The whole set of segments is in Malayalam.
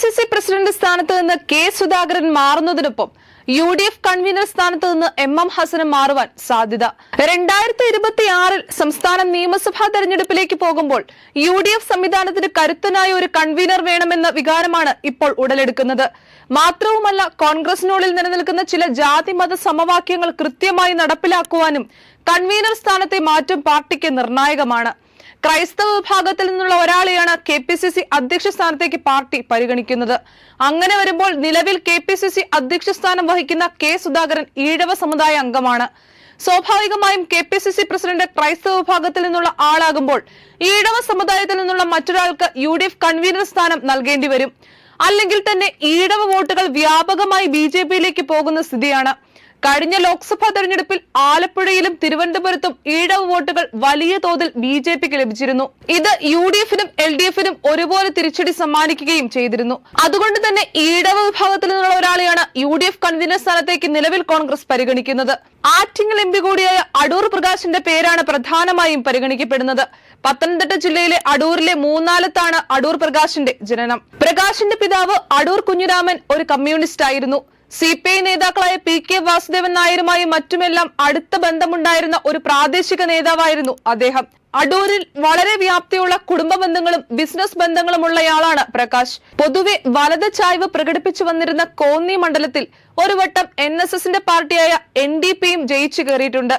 സി സി പ്രസിഡന്റ് സ്ഥാനത്ത് നിന്ന് കെ സുധാകരൻ മാറുന്നതിനൊപ്പം യു ഡി എഫ് കൺവീനർ സ്ഥാനത്ത് നിന്ന് എം എം ഹസന് മാറുവാൻ സാധ്യത. രണ്ടായിരത്തി ഇരുപത്തി ആറിൽ സംസ്ഥാന നിയമസഭാ തെരഞ്ഞെടുപ്പിലേക്ക് പോകുമ്പോൾ യു ഡി എഫ് സംവിധാനത്തിന് കരുത്തനായ ഒരു കൺവീനർ വേണമെന്ന വികാരമാണ് ഇപ്പോൾ ഉടലെടുക്കുന്നത്. മാത്രവുമല്ല കോൺഗ്രസിനുള്ളിൽ നിലനിൽക്കുന്ന ചില ജാതി മത സമവാക്യങ്ങൾ കൃത്യമായി നടപ്പിലാക്കുവാനും കൺവീനർ സ്ഥാനത്തെ മാറ്റം പാർട്ടിക്ക് നിർണായകമാണ്. ക്രൈസ്തവ വിഭാഗത്തിൽ നിന്നുള്ള ഒരാളെയാണ് കെ പി സി സി അധ്യക്ഷ സ്ഥാനത്തേക്ക് പാർട്ടി പരിഗണിക്കുന്നത്. അങ്ങനെ വരുമ്പോൾ നിലവിൽ കെ പി സി സി അധ്യക്ഷ സ്ഥാനം വഹിക്കുന്ന കെ സുധാകരൻ ഈഴവ സമുദായ അംഗമാണ്. സ്വാഭാവികമായും K P C C president ക്രൈസ്തവ വിഭാഗത്തിൽ നിന്നുള്ള ആളാകുമ്പോൾ ഈഴവ സമുദായത്തിൽ നിന്നുള്ള മറ്റൊരാൾക്ക് യു ഡി എഫ് കൺവീനർ സ്ഥാനം നൽകേണ്ടി വരും. അല്ലെങ്കിൽ തന്നെ ഈഴവ വോട്ടുകൾ വ്യാപകമായി ബി ജെ പിയിലേക്ക് പോകുന്ന സ്ഥിതിയാണ്. കഴിഞ്ഞ ലോക്സഭാ തെരഞ്ഞെടുപ്പിൽ ആലപ്പുഴയിലും തിരുവനന്തപുരത്തും ഈഴവ വോട്ടുകൾ വലിയ തോതിൽ ബി ജെ പിക്ക് ലഭിച്ചിരുന്നു. ഇത് യു ഡി എഫിനും എൽ ഡി എഫിനും ഒരുപോലെ തിരിച്ചടി സമ്മാനിക്കുകയും ചെയ്തിരുന്നു. അതുകൊണ്ട് തന്നെ ഈഴവ വിഭാഗത്തിൽ നിന്നുള്ള ഒരാളെയാണ് യു ഡി എഫ് കൺവീനർ സ്ഥാനത്തേക്ക് നിലവിൽ കോൺഗ്രസ് പരിഗണിക്കുന്നത്. ആറ്റിങ്ങൽ എം പി കൂടിയായ അടൂർ പ്രകാശിന്റെ പേരാണ് പ്രധാനമായും പരിഗണിക്കപ്പെടുന്നത്. പത്തനംതിട്ട ജില്ലയിലെ അടൂരിലെ മൂന്നാലത്താണ് അടൂർ പ്രകാശിന്റെ ജനനം. പ്രകാശിന്റെ പിതാവ് അടൂർ കുഞ്ഞുരാമൻ ഒരു കമ്മ്യൂണിസ്റ്റ് ആയിരുന്നു സി പി ഐ നേതാക്കളായ പി കെ വാസുദേവൻ നായരുമായി മറ്റുമെല്ലാം അടുത്ത ബന്ധമുണ്ടായിരുന്ന ഒരു പ്രാദേശിക നേതാവായിരുന്നു അദ്ദേഹം. അടൂരിൽ വളരെ വ്യാപ്തിയുള്ള കുടുംബ ബന്ധങ്ങളും ബിസിനസ് ബന്ധങ്ങളുമുള്ളയാളാണ് പ്രകാശ്. പൊതുവെ വലത് ചായ്വ് പ്രകടിപ്പിച്ചു വന്നിരുന്ന കോന്നി മണ്ഡലത്തിൽ ഒരു വട്ടം എൻ എസ് എസിന്റെ പാർട്ടിയായ എൻ ഡി പിയും ജയിച്ചു കയറിയിട്ടുണ്ട്.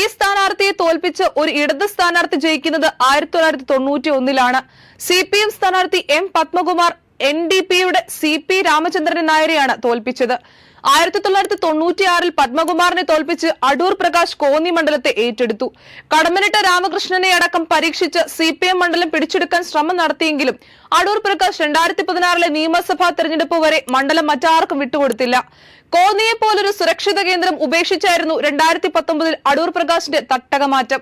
ഈ സ്ഥാനാർത്ഥിയെ തോൽപ്പിച്ച് ഒരു ഇടത് സ്ഥാനാർത്ഥി ജയിക്കുന്നത് ആയിരത്തി തൊള്ളായിരത്തി തൊണ്ണൂറ്റി ഒന്നിലാണ്. സി പി എം സ്ഥാനാർത്ഥി എം പത്മകുമാർ എൻ ഡി പിയുടെ സി പി രാമചന്ദ്രൻ നായരെയാണ് തോൽപ്പിച്ചത്. ആയിരത്തി തൊള്ളായിരത്തി തൊണ്ണൂറ്റിയാറിൽ പത്മകുമാറിനെ തോൽപ്പിച്ച് അടൂർ പ്രകാശ് കോന്നി മണ്ഡലത്തെ ഏറ്റെടുത്തു. കടമനിട്ട രാമകൃഷ്ണനെ അടക്കം പരീക്ഷിച്ച് സി മണ്ഡലം പിടിച്ചെടുക്കാൻ ശ്രമം നടത്തിയെങ്കിലും അടൂർ പ്രകാശ് രണ്ടായിരത്തി പതിനാറിലെ നിയമസഭാ തെരഞ്ഞെടുപ്പ് വരെ മണ്ഡലം മറ്റാർക്കും വിട്ടുകൊടുത്തില്ല. കോന്നിയെ പോലൊരു സുരക്ഷിത കേന്ദ്രം ഉപേക്ഷിച്ചായിരുന്നു രണ്ടായിരത്തി പത്തൊമ്പതിൽ അടൂർ പ്രകാശിന്റെ തട്ടകമാറ്റം.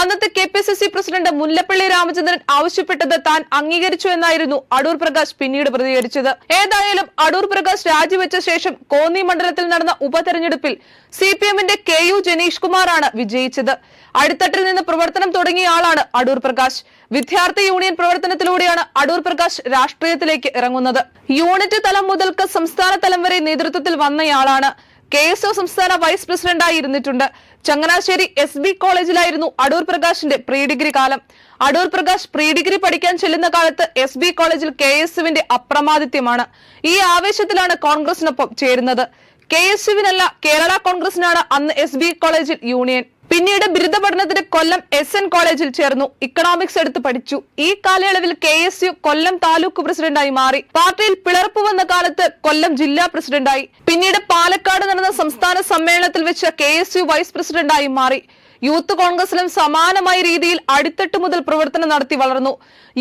അന്നത്തെ K P C C president Mullappally Ramachandran ആവശ്യപ്പെട്ടത് താൻ അംഗീകരിച്ചു എന്നായിരുന്നു അടൂർ പ്രകാശ് പിന്നീട് പ്രതികരിച്ചത്. ഏതായാലും അടൂർ പ്രകാശ് രാജിവെച്ച ശേഷം കോന്നി മണ്ഡലത്തിൽ നടന്ന ഉപതെരഞ്ഞെടുപ്പിൽ സി പി എമ്മിന്റെ കെ യു ജനീഷ് കുമാറാണ് വിജയിച്ചത്. അടിത്തട്ടിൽ നിന്ന് പ്രവർത്തനം തുടങ്ങിയ ആളാണ് അടൂർ പ്രകാശ്. വിദ്യാർത്ഥി യൂണിയൻ പ്രവർത്തനത്തിലൂടെയാണ് അടൂർ പ്രകാശ് രാഷ്ട്രീയത്തിലേക്ക് ഇറങ്ങുന്നത്. യൂണിറ്റ് തലം മുതൽക്ക് സംസ്ഥാന തലം വരെ നേതൃത്വത്തിൽ വന്നയാളാണ് കെ എസ് ഒ സംസ്ഥാന വൈസ് പ്രസിഡന്റായി ഇരുന്നിട്ടുണ്ട്. ചങ്ങനാശ്ശേരി എസ് ബി കോളേജിലായിരുന്നു അടൂർ പ്രകാശിന്റെ പ്രീ ഡിഗ്രി കാലം. അടൂർ പ്രകാശ് പ്രീ ഡിഗ്രി പഠിക്കാൻ ചെല്ലുന്ന കാലത്ത് എസ് ബി കോളേജിൽ കെ എസ് യുവിന്റെ അപ്രമാദിത്യമാണ്. ഈ ആവേശത്തിലാണ് കോൺഗ്രസിനൊപ്പം ചേരുന്നത്. കെ എസ് യുവിനല്ല കേരള കോൺഗ്രസിനാണ് അന്ന് എസ് ബി കോളേജിൽ യൂണിയൻ. പിന്നീട് ബിരുദ പഠനത്തിന് കൊല്ലം എസ് എൻ കോളേജിൽ ചേർന്നു. ഇക്കണോമിക്സ് എടുത്ത് പഠിച്ചു. ഈ കാലയളവിൽ K S U Kollam taluk പ്രസിഡന്റായി മാറി. പാർട്ടിയിൽ പിളർപ്പ് വന്ന കാലത്ത് കൊല്ലം ജില്ലാ പ്രസിഡന്റായി. പിന്നീട് പാലക്കാട് നടന്ന സംസ്ഥാന സമ്മേളനത്തിൽ വെച്ച് കെ എസ് യു വൈസ് പ്രസിഡന്റായി മാറി. യൂത്ത് കോൺഗ്രസിലും സമാനമായ രീതിയിൽ അടിത്തട്ട് മുതൽ പ്രവർത്തനം നടത്തി വളർന്നു.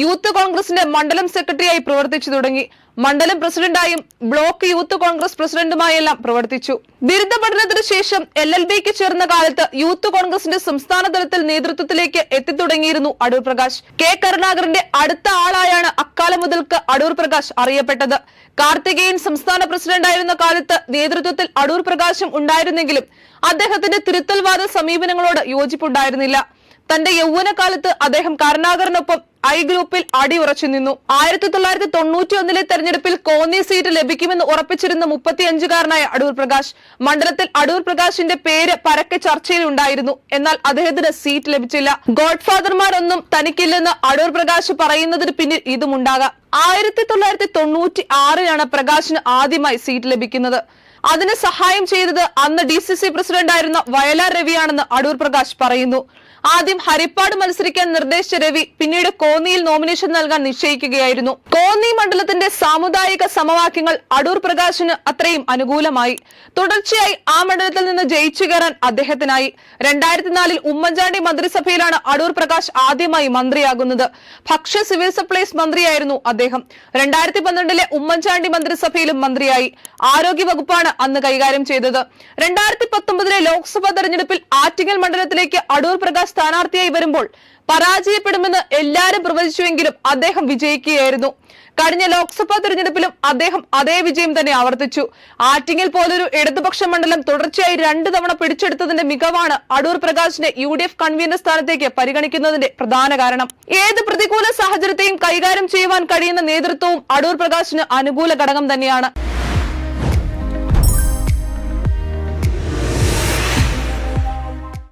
യൂത്ത് കോൺഗ്രസിന്റെ മണ്ഡലം സെക്രട്ടറിയായി പ്രവർത്തിച്ചു തുടങ്ങി. മണ്ഡലം പ്രസിഡന്റായും ബ്ലോക്ക് യൂത്ത് കോൺഗ്രസ് പ്രസിഡന്റുമായെല്ലാം പ്രവർത്തിച്ചു. ബിരുദ പഠനത്തിന് ശേഷം എൽ എൽ ബിക്ക് ചേർന്ന കാലത്ത് യൂത്ത് കോൺഗ്രസിന്റെ സംസ്ഥാന തലത്തിൽ നേതൃത്വത്തിലേക്ക് എത്തിത്തുടങ്ങിയിരുന്നു അടൂർ പ്രകാശ്. കെ കരുണാകരന്റെ അടുത്ത ആളായാണ് അക്കാലം മുതൽക്ക് അടൂർ പ്രകാശ് അറിയപ്പെട്ടത്. കാർത്തികേയൻ സംസ്ഥാന പ്രസിഡന്റായിരുന്ന കാലത്ത് നേതൃത്വത്തിൽ അടൂർ പ്രകാശും ഉണ്ടായിരുന്നെങ്കിലും അദ്ദേഹത്തിന്റെ തിരുത്തൽവാദ സമീപനങ്ങളോട് യോജിപ്പുണ്ടായിരുന്നില്ല. തന്റെ യൗവനകാലത്ത് അദ്ദേഹം കരുണാകരനൊപ്പം ഐ ഗ്രൂപ്പിൽ അടിയുറച്ചു നിന്നു. ആയിരത്തി തൊള്ളായിരത്തി തൊണ്ണൂറ്റി ഒന്നിലെ തെരഞ്ഞെടുപ്പിൽ കോന്നി സീറ്റ് ലഭിക്കുമെന്ന് ഉറപ്പിച്ചിരുന്ന മുപ്പത്തിയഞ്ചുകാരനായ അടൂർ പ്രകാശ് മണ്ഡലത്തിൽ അടൂർ പ്രകാശിന്റെ പേര് പരക്കെ ചർച്ചയിലുണ്ടായിരുന്നു എന്നാൽ അദ്ദേഹത്തിന് സീറ്റ് ലഭിച്ചില്ല. ഗോഡ്ഫാദർമാരൊന്നും തനിക്കില്ലെന്ന് അടൂർ പ്രകാശ് പറയുന്നതിന് പിന്നിൽ ഇതുമുണ്ടാകാം ആയിരത്തി തൊള്ളായിരത്തി തൊണ്ണൂറ്റി ആറിലാണ് പ്രകാശിന് ആദ്യമായി സീറ്റ് ലഭിക്കുന്നത്. അതിന് സഹായം ചെയ്തത് അന്ന് ഡി സി സി പ്രസിഡന്റായിരുന്ന വയലാർ രവിയാണെന്ന് അടൂർ പ്രകാശ് പറയുന്നു. ആദ്യം ഹരിപ്പാട് മത്സരിക്കാൻ നിർദ്ദേശിച്ച രവി പിന്നീട് കോന്നിയിൽ നോമിനേഷൻ നൽകാൻ നിശ്ചയിക്കുകയായിരുന്നു. കോന്നി മണ്ഡലത്തിന്റെ സാമുദായിക സമവാക്യങ്ങൾ അടൂർ പ്രകാശിന് അത്രയും അനുകൂലമായി. തുടർച്ചയായി ആ മണ്ഡലത്തിൽ നിന്ന് ജയിച്ചു കയറാൻ അദ്ദേഹത്തിനായി. രണ്ടായിരത്തി നാലിൽ ഉമ്മൻചാണ്ടി മന്ത്രിസഭയിലാണ് അടൂർ പ്രകാശ് ആദ്യമായി മന്ത്രിയാകുന്നത്. ഭക്ഷ്യ സിവിൽ സപ്ലൈസ് മന്ത്രിയായിരുന്നു അദ്ദേഹം. രണ്ടായിരത്തി പന്ത്രണ്ടിലെ ഉമ്മൻചാണ്ടി മന്ത്രിസഭയിലും മന്ത്രിയായി. ആരോഗ്യ വകുപ്പാണ് അന്ന് കൈകാര്യം ചെയ്തത്. രണ്ടായിരത്തി പത്തൊമ്പതിലെ ലോക്സഭാ തെരഞ്ഞെടുപ്പിൽ ആറ്റിങ്ങൽ മണ്ഡലത്തിലേക്ക് അടൂർ പ്രകാശ് സ്ഥാനാർത്ഥിയായി വരുമ്പോൾ പരാജയപ്പെടുമെന്ന് എല്ലാവരും പ്രവചിച്ചുവെങ്കിലും അദ്ദേഹം വിജയിക്കുകയായിരുന്നു. കഴിഞ്ഞ ലോക്സഭാ തെരഞ്ഞെടുപ്പിലും അദ്ദേഹം അതേ വിജയം തന്നെ ആവർത്തിച്ചു. ആറ്റിങ്ങൽ പോലൊരു ഇടതുപക്ഷ മണ്ഡലം തുടർച്ചയായി രണ്ടു തവണ പിടിച്ചെടുത്തതിന്റെ മികവാണ് അടൂർ പ്രകാശിനെ യു ഡി എഫ് കൺവീനർ സ്ഥാനത്തേക്ക് പരിഗണിക്കുന്നതിന്റെ പ്രധാന കാരണം. ഏത് പ്രതികൂല സാഹചര്യത്തെയും കൈകാര്യം ചെയ്യുവാൻ കഴിയുന്ന നേതൃത്വവും അടൂർ പ്രകാശിന് അനുകൂല ഘടകം തന്നെയാണ്.